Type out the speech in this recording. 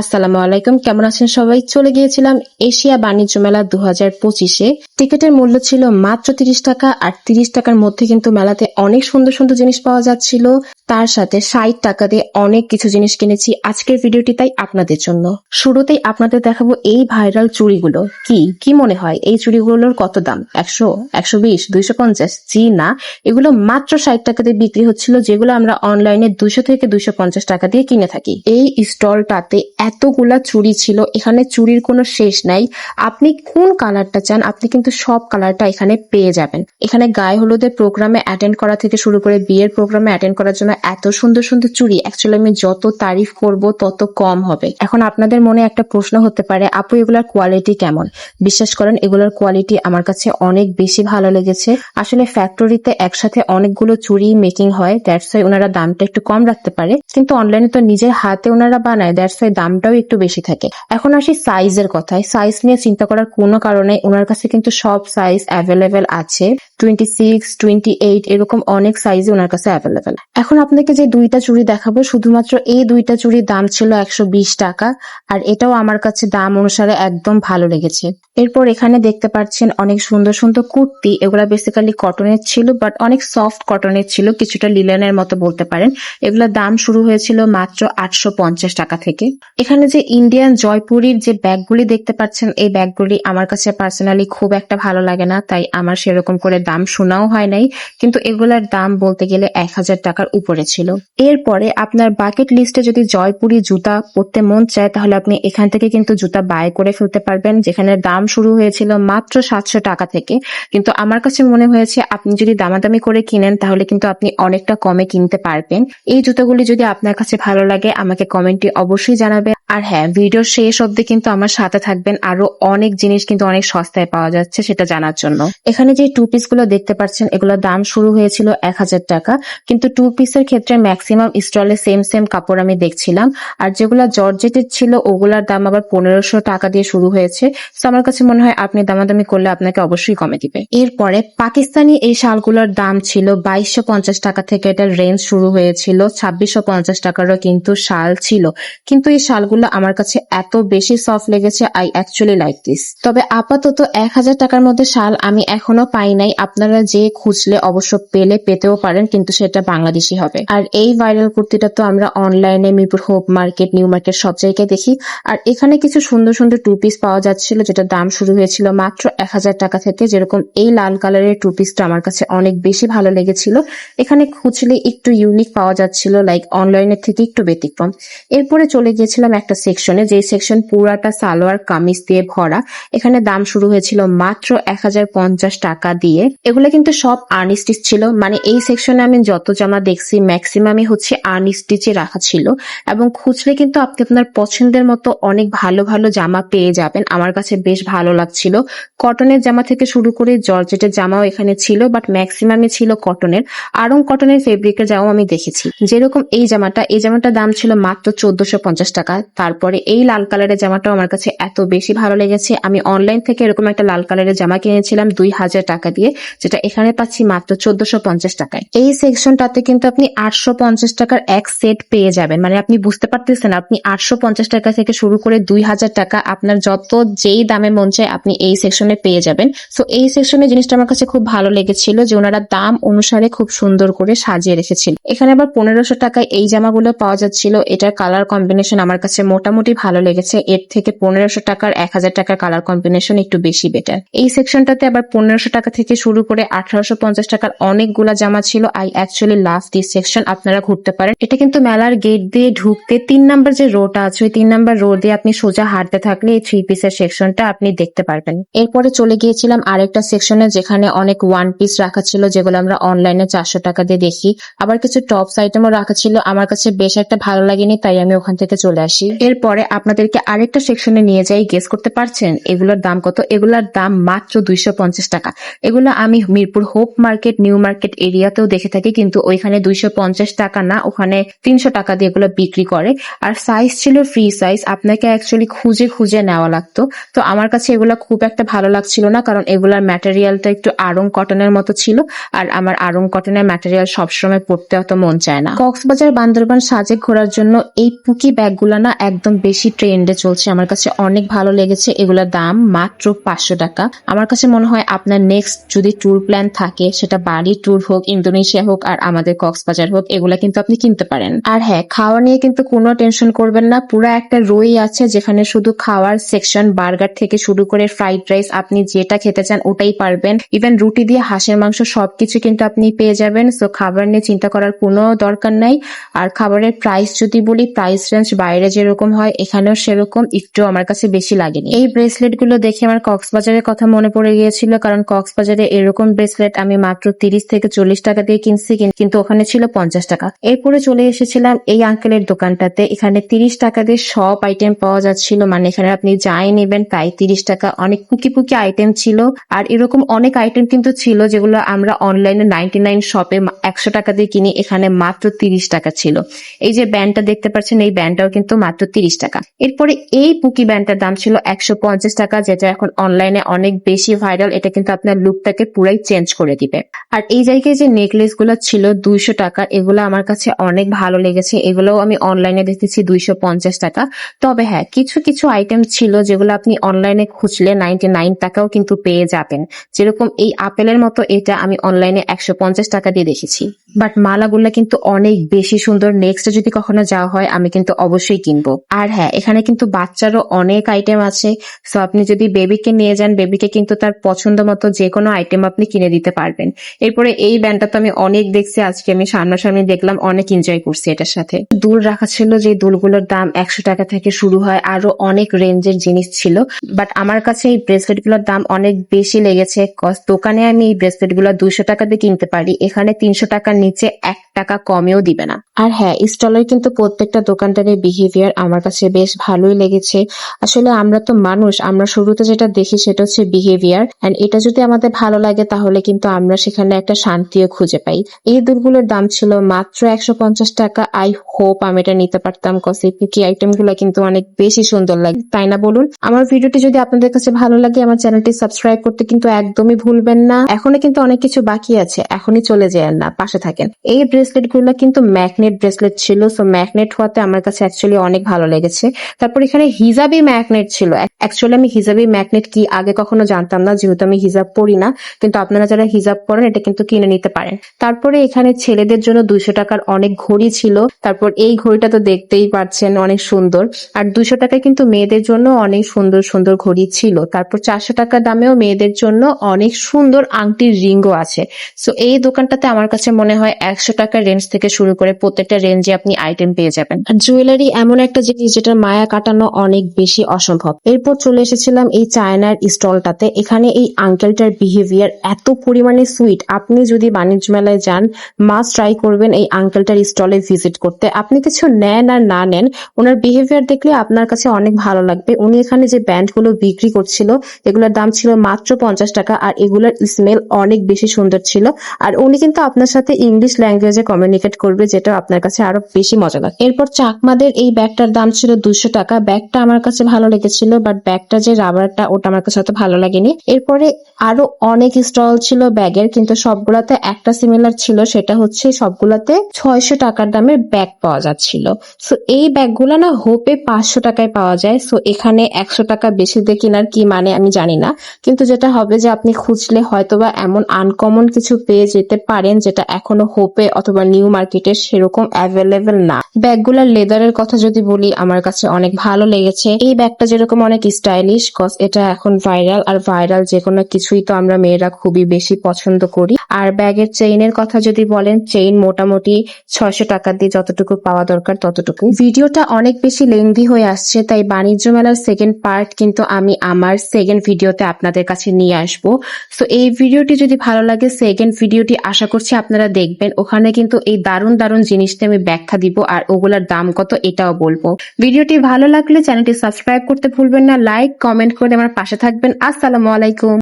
আসসালামু আলাইকুম। কেমন আছেন সবাই? চলে গিয়েছিলাম এশিয়া বাণিজ্য মেলা দু হাজার পঁচিশে। টিকিটের মূল্য ছিল মাত্র তিরিশ টাকা, আর তিরিশ টাকার মধ্যে কিন্তু মেলাতে অনেক সুন্দর সুন্দর জিনিস পাওয়া যাচ্ছিল। তার সাথে ষাট টাকা দিয়ে অনেক কিছু জিনিস কিনেছি আজকের ভিডিওটি তাই আপনাদের জন্য। শুরুতেই আপনাদের দেখাবো এই ভাইরাল চুড়িগুলো। কি? কি মনে হয়? এই চুড়িগুলোর কত দাম? একশো একশো বিশ, দুইশো পঞ্চাশ? জি, না। এগুলো মাত্র ষাট টাকা দিয়ে বিক্রি হচ্ছিল, যেগুলো আমরা অনলাইনে দুশো থেকে দুইশো পঞ্চাশ টাকা দিয়ে কিনে থাকি। এই স্টলটাতে এতগুলা চুড়ি ছিল, এখানে চুড়ির কোনো শেষ নাই। আপনি কোন কালারটা চান, আপনি কিন্তু সব কালারটা এখানে পেয়ে যাবেন। এখানে গায়ে হলুদের প্রোগ্রামে অ্যাটেন্ড করা থেকে শুরু করে বিয়ের প্রোগ্রামে অ্যাটেন্ড করার জন্য এত সুন্দর সুন্দর চুড়ি। অ্যাকচুয়ালি আমি যত তারিফ করব, তত কম হবে। এখন আপনাদের মনে একটা প্রশ্ন হতে পারে, আপু, এগুলার কোয়ালিটি কেমন? বিশ্বাস করেন, এগুলোর কোয়ালিটি আমার কাছে অনেক বেশি ভালো লেগেছে। আসলে ফ্যাক্টরিতে একসাথে অনেকগুলো চুড়ি মেকিং হয় দ্যাটস ওনারা দামটা একটু কম রাখতে পারে। কিন্তু অনলাইনে তো নিজের হাতে ওনারা বানায় দ্যাটস ওয়াই দামটাও একটু বেশি থাকে। এখন আসি সাইজের কথায়। সাইজ নিয়ে চিন্তা করার কোনো কারণে ওনার কাছে কিন্তু সব সাইজ অ্যাভেলেবেল আছে। টোয়েন্টি সিক্স টোয়েন্টি এইট এরকম অনেক সাইজে ওনার কাছে অ্যাভেলেবেল এখন আপনাকে যে দুইটা চুড়ি দেখাবো, শুধুমাত্র এই দুইটা চুড়ির দাম ছিল একশো বিশ টাকা, আর এটাও আমার কাছে দাম অনুসারে একদম ভালো লেগেছে। এরপর এখানে দেখতে পাচ্ছেন অনেক সুন্দর সুন্দর কুর্তি, এগুলা বেসিক্যালি কটনের ছিল বাট অনেক সফট কটনের ছিল, কিছুটা লিলেনের মতো বলতে পারেন। এগুলোর দাম শুরু হয়েছিল মাত্র আটশো পঞ্চাশ টাকা থেকে। এখানে যে ইন্ডিয়ান জয়পুরির যে ব্যাগগুলি দেখতে পাচ্ছেন, এই ব্যাগগুলি আমার কাছে পার্সোনালি খুব একটা ভালো লাগে না, তাই আমার সেরকম করে দাম শোনাও হয় নাই। কিন্তু এগুলার দাম বলতে গেলে এক হাজার টাকার উপরে ছিল। এরপরে আপনার বাকেট লিস্টে যদি জয়পুরি জুতা পরতে মন চায়, তাহলে আপনি এখান থেকে কিন্তু জুতা বাই করে ফেলতে পারবেন, যেখানে দাম শুরু হয়েছিল মাত্র সাতশো টাকা থেকে। কিন্তু আমার কাছে মনে হয়েছে, আপনি যদি দামাদামি করে কিনেন, তাহলে কিন্তু আপনি অনেকটা কমে কিনতে পারবেন। এই জুতাগুলি যদি আপনার কাছে ভালো লাগে, আমাকে কমেন্টে অবশ্যই জানাবেন। আর হ্যাঁ ভিডিওর শেষ অব্দি কিন্তু আমার সাথে থাকবেন। আরও অনেক জিনিস কিন্তু অনেক সস্তায় পাওয়া যাচ্ছে সেটা জানার জন্য। এখানে যে টু পিসগুলো দেখতে পাচ্ছেন, এগুলোর দাম শুরু হয়েছিল এক হাজার টাকা। কিন্তু টু পিসের ক্ষেত্রে ম্যাক্সিমাম স্টলে সেম সেম কাপড় আমি দেখছিলাম। আর যেগুলা জর্জেটের ছিল, ওগুলার দাম আবার পনেরোশো টাকা দিয়ে শুরু হয়েছে। তো আমার কাছে মনে হয় আপনি দামাদামি করলে আপনাকে অবশ্যই কমে দিবে। এরপরে পাকিস্তানি এই শালগুলোর দাম ছিল বাইশশো পঞ্চাশ টাকা থেকে এটার রেঞ্জ শুরু হয়েছিল। ছাব্বিশশো পঞ্চাশ টাকারও কিন্তু শাল ছিল। কিন্তু এই শালগুলো আমার কাছে এত বেশি সফট লেগেছে আই অ্যাকচুয়ালি লাইক দিস তবে আপাতত এক হাজার টাকার মধ্যে শাল আমি এখনও পাই নাই। আপনারা যে খুঁজলে অবশ্য পেলে পেতেও পারেন, কিন্তু সেটা বাংলাদেশি হবে। আর এই ভাইরাল কুর্তিটা তো আমরা অনলাইনে Mirpur hope market, new market সব জায়গায় দেখি। আর এখানে কিছু সুন্দর সুন্দর টু পিস পাওয়া যাচ্ছিল, যেটা দাম শুরু হয়েছিল মাত্র এক হাজার টাকা থেকে। যেরকম এই লাল কালারের টু পিসটা আমার কাছে অনেক বেশি ভালো লেগেছিল। এখানে খুঁজলে একটু ইউনিক পাওয়া যাচ্ছিল লাইক অনলাইনের থেকে একটু ব্যতিক্রম। এরপরে চলে গিয়েছিলাম একটা সেকশনে যে সেকশন পুরাটা সালোয়ার কামিজ দিয়ে ভরা, এখানে দাম শুরু হয়েছিল মাত্র এক হাজার পঞ্চাশ টাকা দিয়ে। এগুলো কিন্তু সব আর্নিস্টিচ ছিল মানে এই সেকশনে আমি যত জামা দেখছি ম্যাক্সিমামই হচ্ছে আর্নিস্টিচে রাখা ছিল। এবং খুঁজলে কিন্তু আপনি আপনার পছন্দের মতো অনেক ভালো ভালো জামা পেয়ে যাবেন। আমার কাছে বেশ ভালো লাগছিল। কটনের জামা থেকে শুরু করে জর্জেটের জামাও এখানে ছিল বাট ম্যাক্সিমামই ছিল কটনের আরং কটনের ফেব্রিকের জামাও আমি দেখেছি। যেরকম এই জামাটা, এই জামাটার দাম ছিল মাত্র চোদ্দশো টাকা। তারপরে এই লাল কালারের জামাটাও আমার কাছে এত বেশি ভালো লেগেছে। আমি অনলাইন থেকে এরকম একটা লাল কালারের জামা কিনেছিলাম দুই হাজার টাকা দিয়ে, যেটা এখানে পাচ্ছি মাত্র চোদ্দশো পঞ্চাশ টাকায়। এই সেকশনটাতে কিন্তু আপনি আটশো পঞ্চাশ টাকার এক সেট পেয়ে যাবেন। মানে আপনি বুঝতে পারতেছেন, আপনি আটশো পঞ্চাশ টাকা থেকে শুরু করে দুই হাজার টাকা আপনার যত যেই দামে মন চায় আপনি এই সেকশনে পেয়ে যাবেন। সো এই সেকশনে জিনিসটা আমার কাছে খুব ভালো লেগেছিল যে ওনারা দাম অনুসারে খুব সুন্দর করে সাজিয়ে রেখেছিল। এখানে আবার পনেরোশো টাকায় এই জামাগুলো পাওয়া যাচ্ছিল। এটার কালার কম্বিনেশন আমার কাছে মোটামুটি ভালো লেগেছে। এর থেকে পনেরোশো টাকার এক হাজার টাকার কালার কম্বিনেশন একটু বেশি বেটার এই সেকশনটাতে আবার পনেরোশো টাকা থেকে শুরু করে আঠারোশো পঞ্চাশ টাকার অনেকগুলা জামা ছিল। I actually love this section আপনারা ঘুরতে পারেন। এটা কিন্তু মেলার গেট দিয়ে ঢুকতে তিন নাম্বার যে রোড আছে, ওই তিন নাম্বার রোড দিয়ে আপনি সোজা হাঁটতে থাকলে এই থ্রি পিসের সেকশনটা আপনি দেখতে পারবেন। এরপরে চলে গিয়েছিলাম আরেকটা সেকশনে যেখানে অনেক ওয়ান পিস রাখা ছিল, যেগুলো আমরা অনলাইনে চারশো টাকা দিয়ে দেখি। আবার কিছু টপস আইটেমও রাখা ছিল। আমার কাছে বেশ একটা ভালো লাগেনি, তাই আমি ওখান থেকে চলে আসি। এরপরে আপনাদেরকে আরেকটা সেকশনে নিয়ে যাই গেস করতে পারছেন? এগুলোর দাম কত? এগুলোর দাম মাত্র দুইশো পঞ্চাশ টাকা। এগুলো আমি Mirpur hope market, new market এরিয়াতেও দেখে থাকি, কিন্তু ওইখানে দুইশো পঞ্চাশ টাকা না, ওখানে তিনশো টাকা দিয়ে এগুলো বিক্রি করে। আর সাইজ ছিল ফ্রি সাইজ আপনাকে অ্যাকচুয়ালি খুঁজে খুঁজে নেওয়া লাগতো। তো আমার কাছে এগুলো খুব একটা ভালো লাগছিল না, কারণ এগুলার ম্যাটেরিয়ালটা একটু আড়ং কটনের মতো ছিল, আর আমার আড়ং কটনের ম্যাটেরিয়াল সবসময় পড়তে অত মন চায় না। কক্সবাজার বান্দরবান সাজে ঘোরার জন্য এই পুকি ব্যাগগুলো না একদম বেশি ট্রেন্ডে চলছে। আমার কাছে অনেক ভালো লেগেছে এগুলোর দাম, মাত্র পাঁচশো টাকা। আমার কাছে মনে হয় আপনার নেক্সট যদি ট্যুর প্ল্যান থাকে, সেটা বাড়ি ট্যুর হোক, ইন্দোনেশিয়া হোক, আর আমাদের কক্সবাজার হোক, এগুলা কিন্তু আপনি কিনতে পারেন। আর হ্যাঁ খাওয়া নিয়ে কিন্তু কোনো টেনশন করবেন না। পুরো একটা রই আছে যেখানে শুধু খাওয়ার সেকশন বার্গার থেকে শুরু করে ফ্রাইড রাইস আপনি যেটা খেতে চান ওটাই পারবেন। ইভেন রুটি দিয়ে হাঁসের মাংস সবকিছু কিন্তু আপনি পেয়ে যাবেন। সো খাবার নিয়ে চিন্তা করার কোনো দরকার নাই। আর খাবারের প্রাইস যদি বলি প্রাইস রেঞ্জ বাইরে যেরকম হয়, এখানেও সেরকম একটু আমার কাছে বেশি লাগেনি। এই ব্রেসলেটগুলো দেখে আমার কক্সবাজারের কথা মনে পড়ে গিয়েছিল, কারণ কক্সবাজারে এরকম ব্রেসলেট আমি মাত্র তিরিশ থেকে চল্লিশ টাকা দিয়ে কিনছি, কিন- কিন্তু ওখানে ছিল পঞ্চাশ টাকা। এরপরে চলে এসেছিলাম এই আঙ্কেলের দোকানটাতে। এখানে তিরিশ টাকা দিয়ে সব আইটেম পাওয়া যাচ্ছিল মানে এখানে আপনি যাই নেবেন তাই তিরিশ টাকা। অনেক পুকি পুকি আইটেম ছিল, আর এরকম অনেক আইটেম কিন্তু ছিল, যেগুলো আমরা অনলাইনে নাইনটি নাইন শপে একশো টাকা দিয়ে কিনি, এখানে মাত্র তিরিশ টাকা ছিল। এই যে ব্যান্ডটা দেখতে পাচ্ছেন, এই ব্যান্ডটাও কিন্তু মাত্র তিরিশ টাকা। এরপরে এই পুকি ব্যান্ডটার দাম ছিল একশো পঞ্চাশ টাকা, যেটা এখন অনলাইনে অনেক বেশি ভাইরাল এটা কিন্তু আপনার লুকটাকে পুরাই চেঞ্জ করে দিবে। আর এই জায়গায় যে নেকলেসগুলো ছিল দুইশো টাকা, এগুলো আমার কাছে অনেক ভালো লেগেছে। এগুলোও আমি অনলাইনে দেখেছি দুইশো পঞ্চাশ টাকা। তবে হ্যাঁ কিছু কিছু আইটেম ছিল যেগুলো আপনি অনলাইনে খুঁজলে নাইনটি নাইন টাকাও কিন্তু পেয়ে যাবেন। যেরকম এই আপেলের মতো এটা আমি অনলাইনে একশো পঞ্চাশ টাকা দিয়ে দেখেছি। বাট মালাগুলো কিন্তু অনেক বেশি সুন্দর। নেক্সট যদি কখনো যাওয়া হয়, আমি কিন্তু অবশ্যই কিনবো। আর হ্যাঁ এখানে কিন্তু বাচ্চারও অনেক আইটেম আছে। সো আপনি যদি বেবিকে নিয়ে যান বেবিকে কিন্তু তার পছন্দ মতো যে কোনো আইটেম আপনি কিনে দিতে পারবেন। এরপরে এই ব্যান্ডটা তো আমি অনেক দেখছি, আজকে আমি সামনাসামনি দেখলাম, অনেক এনজয় করছি এটার সাথে। দুল রাখা ছিল যে দুলগুলোর দাম একশো টাকা থেকে শুরু হয়, আরও অনেক রেঞ্জের জিনিস ছিল। বাট আমার কাছে এই ব্রেসলেটগুলোর দাম অনেক বেশি লেগেছে দোকানে আমি এই ব্রেসলেটগুলো দুইশো টাকা দিয়ে কিনতে পারি। এখানে তিনশো টাকার নিচে এক টাকা কমেও দিবে না। আর হ্যাঁ স্টলের কিন্তু প্রত্যেকটা দোকানদারের বিহেভিয়ার আমার কাছে বেশ ভালোই লেগেছে। আসলে আমরা তো মানুষ, আমরা শুরুতে যেটা দেখি সেটা হচ্ছে বিহেভিয়ার এন্ড এটা যদি আমাদের ভালো লাগে তাহলে কিন্তু আমরা সেখানে একটা শান্তিও খুঁজে পাই। এই দুলগুলোর দাম ছিল মাত্র একশো পঞ্চাশ টাকা। আই হোপ আমি এটা নিতে পারতাম কজ কি আইটেমগুলো কিন্তু অনেক বেশি সুন্দর লাগে। তাই না বলুন? আমার ভিডিওটি যদি আপনাদের কাছে ভালো লাগে, আমার চ্যানেলটি সাবস্ক্রাইব করতে কিন্তু একদমই ভুলবেন না। এখনও কিন্তু অনেক কিছু বাকি আছে, এখনই চলে যায় না, পাশে থাকেন। এই ব্রেসলেট গুলো কিন্তু ম্যাগনেট ব্রেসলেট ছিল সো ম্যাগনেট হওয়াতে আমার কাছে অ্যাকচুয়ালি অনেক ভালো লেগেছে। তারপর এখানে হিজাবি ম্যাগনেট ছিল। অ্যাকচুয়ালি আমি হিজাবি ম্যাগনেট কি আগে কখনো জানতাম না, যেহেতু আমি হিজাব পরি না, কিন্তু আপনারা যারা হিজাব পরেন, এটা কিন্তু কিনে নিতে পারেন। তারপরে এখানে ছেলেদের জন্য দুইশো টাকার অনেক ঘড়ি ছিল। তারপর এই ঘড়িটা তো দেখতেই পাচ্ছেন অনেক সুন্দর। আর দুইশো টাকায় কিন্তু মেয়েদের জন্য অনেক সুন্দর সুন্দর ঘড়ি ছিল। তারপর চারশো টাকা দামেও মেয়েদের জন্য অনেক সুন্দর আংটির রিংও আছে। সো এই দোকানটাতে আমার কাছে মনে হয় একশো টাকার রেঞ্জ থেকে শুরু করে প্রত্যেকটা রেঞ্জে আপনি আইটেম পেয়ে যাবেন। আর জুয়েলারি এমন একটা জিনিস যেটা মায়া কাটানো অনেক বেশি অসম্ভব। এরপর চলে এসেছিলাম এই চায়নার স্টলটাতে। এখানে এই আঙ্কেলটার বিহেভিয়ার এত পরিমাণে সুইট আপনি যদি বাণিজ্য মেলায় যান মাস্ট ট্রাই করবেন এই আঙ্কেলটার স্টলে ভিজিট করতে। আপনি কিছু নেন আর না নেন, ওনার বিহেভিয়ার দেখলে আপনার কাছে অনেক ভালো লাগবে। উনি এখানে যে ব্যান্ডগুলো বিক্রি করছিল, এগুলোর দাম ছিল মাত্র পঞ্চাশ টাকা, আর এগুলোর স্মেল অনেক বেশি সুন্দর ছিল। আর উনি কিন্তু আপনার সাথে ইংলিশ ল্যাঙ্গুয়েজে কমিউনিকেট করবে যেটা আপনার কাছে আরও বেশি মজা লাগে। এরপর চাকমাদের এই ব্যাগটার দাম ছিল দুশো টাকা। ব্যাগটা আমার কাছে ভালো লেগেছিল বাট ব্যাগটা যে রাবারটা ওটা আমার কাছে অত ভালো লাগেনি। এরপরে আরও অনেক স্টল ছিল ব্যাগের, কিন্তু সবগুলাতে একটা সিমিলার ছিল, সেটা হচ্ছে সবগুলাতে ছয়শো টাকার দামের ব্যাগ পাওয়া যাচ্ছিল। সো এই ব্যাগগুলো না হোপে পাঁচশো টাকায় পাওয়া যায়। সো এখানে একশো টাকা বেশি দিয়ে কেনার কি মানে আমি জানি না। কিন্তু যেটা হবে যে আপনি খুঁজলে হয়তোবা এমন আনকমন কিছু পেয়ে যেতে পারেন, যেটা এখনও হোপে অথবা নিউ মার্কেটে সেরকম অ্যাভেলেবেল না। ব্যাগগুলার লেদারের কথা যদি বলি, আমার কাছে অনেক ভালো লেগেছে। এই ব্যাগটা যেরকম অনেক স্টাইলিশ কজ এটা এখন ভাইরাল আর ভাইরাল যে কোনো কিছুই তো আমরা মেয়েরা খুবই বেশি পছন্দ করি। আর ব্যাগের চেইনের কথা যদি বলেন, চেইন মোটামুটি ছয়শো টাকা দিয়ে যতটুকু পাওয়া দরকার ততটুকু ভিডিওটা অনেক বেশি লেন্দি হয়ে আসছে, তাই বাণিজ্য মেলার সেকেন্ড পার্ট কিন্তু আমি আমার সেকেন্ড ভিডিওতে আপনাদের কাছে নিয়ে আসব। তো এই ভিডিওটি যদি ভালো লাগে সেকেন্ড ভিডিওটি আশা করছি আপনারা দেখবেন। ওখানে কিন্তু এই দারুণ দারুণ জিনিসটা আমি ব্যাখ্যা দিব আর ওগুলার দাম কত এটাও বলব। ভিডিওটি ভালো লাগলে চ্যানেলটি সাবস্ক্রাইব করতে ভুলবেন না, লাইক, কমেন্ট করে আমার পাশে থাকবেন। আসসালামু আলাইকুম।